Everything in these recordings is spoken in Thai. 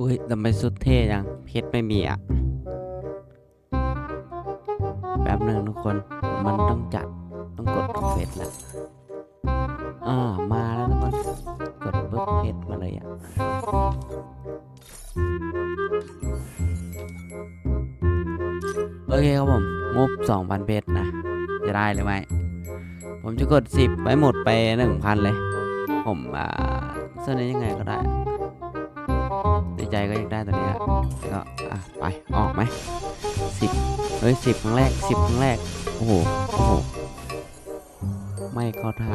อุ้ยทำไมสุดเท่ยัง เพชรไม่มีอะ แป๊บหนึ่งทุกคน มันต้องจัด ต้องกดเฟสแล้วอ่า มาแล้วทุกคน กดปุ๊บเพชรมาเลยอะโอเคครับผม งบ 2,000 เพชรนะ จะได้หรือไม่ ผมจะกด 10 ไปหมดไป 1,000 เลย ผมอ่าเส้นนี้ยังไงก็ได้ ในใจก็อยากได้ตัวนี้อะก็อะไปออกไหมสิบเฮ้ยสิบครั้งแรกสิบครั้งแรกโอ้โหโอ้โหไม่เข้าท่า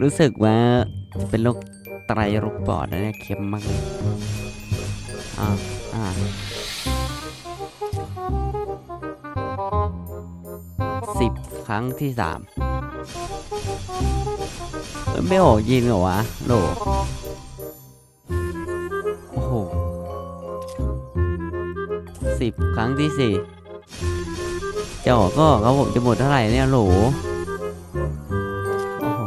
รู้สึกว่าจะเป็นโรคไตรโรคปอดนะเนี่ยเค็มมากเลยอ่าอ่าสิบครั้งที่สาม ไม่ออกยินเหรอวะโหลโอ้โหสิบครั้งที่สี่จะออกก็ออกครับผมจะหมดเท่าไหร่เนี่ยโหลอ้โห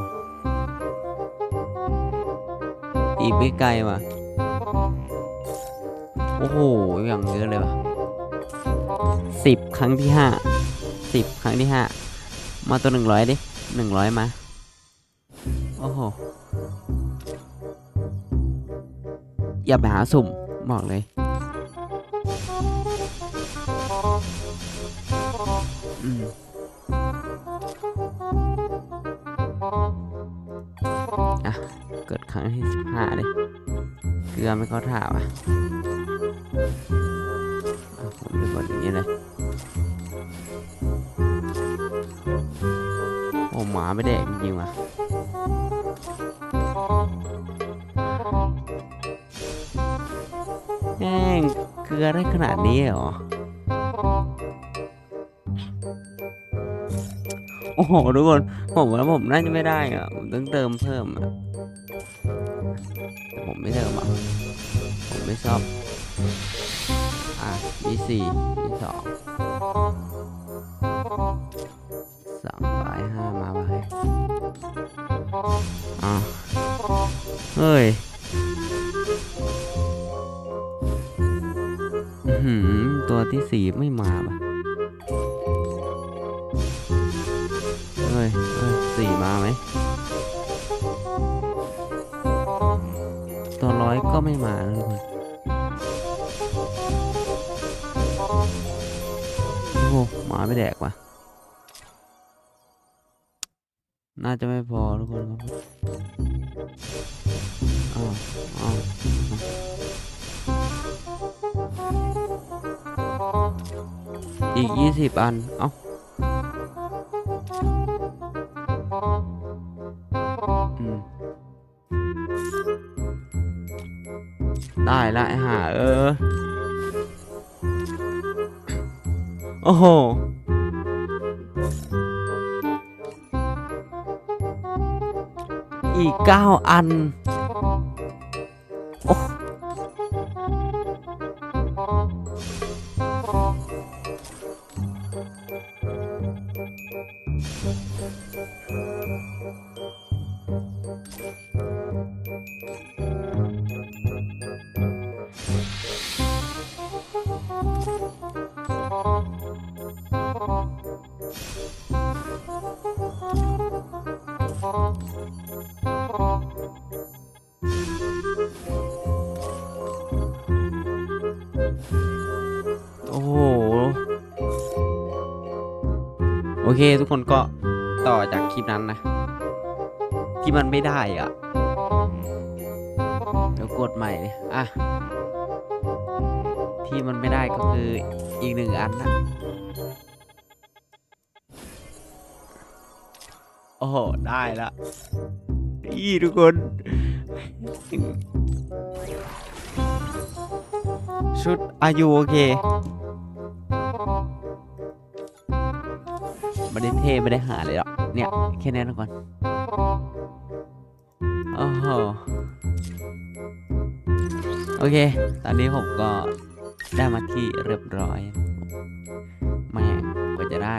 อีกไม่ไกลว่ะ โอ้โห อย่างเยอะเลยว่ะสิบครั้งที่ห้าสิบครั้งที่ห้ามาตัวหนึ่งร้อยดิหนึ่งร้อยมา โอ้โห อย่าไปหาสุ่มบอกเลย อืมอะ เกิดครั้งที่สิบห้าเลย เกลือไม่เข้าท่าว่ะผมจะกดอย่างนี้เลยโอ้หมาไม่แดกจริงว่ะ ลือได้ขนาดนี้เหรอ โอ้โหทุกคน ผมว่าผมน่าจะไม่ได้อะผมต้องเติมเพิ่มอะผมไม่เติมอะ ผมไม่ชอบ อะมีสี่มีสองสองร้อยห้ามาไปอะเฮ้ย ตัวที่สี่ไม่มาปะเฮ้ยเฮ้ยสี่มาไหม ตัวร้อยก็ไม่มานะทุกคนโอ้โหหมาไม่แดกว่ะ น่าจะไม่พอทุกคนครับอ้าวอ้าว อีกยี่สิบอัน เอ้าอืมได้ละไอ้ห่าเออ โอ้โห อีกเก้าอัน โอ้ Thank you. โอเค ทุกคนก็ต่อจากคลิปนั้นนะ ที่มันไม่ได้อะเดี๋ยวกดใหม่เลยอะ ที่มันไม่ได้ก็คืออีกหนึ่งอันนะโอ้โห ได้ละอีทุกคน ชุดอายุโอเค ไม่ได้เท่ไม่ได้หาเลยหรอกเนี่ยแค่นี้ทุกคนโอ้โหโอเค ตอนนี้ผมก็ได้มาที่เรียบร้อยแม่งกว่าจะได้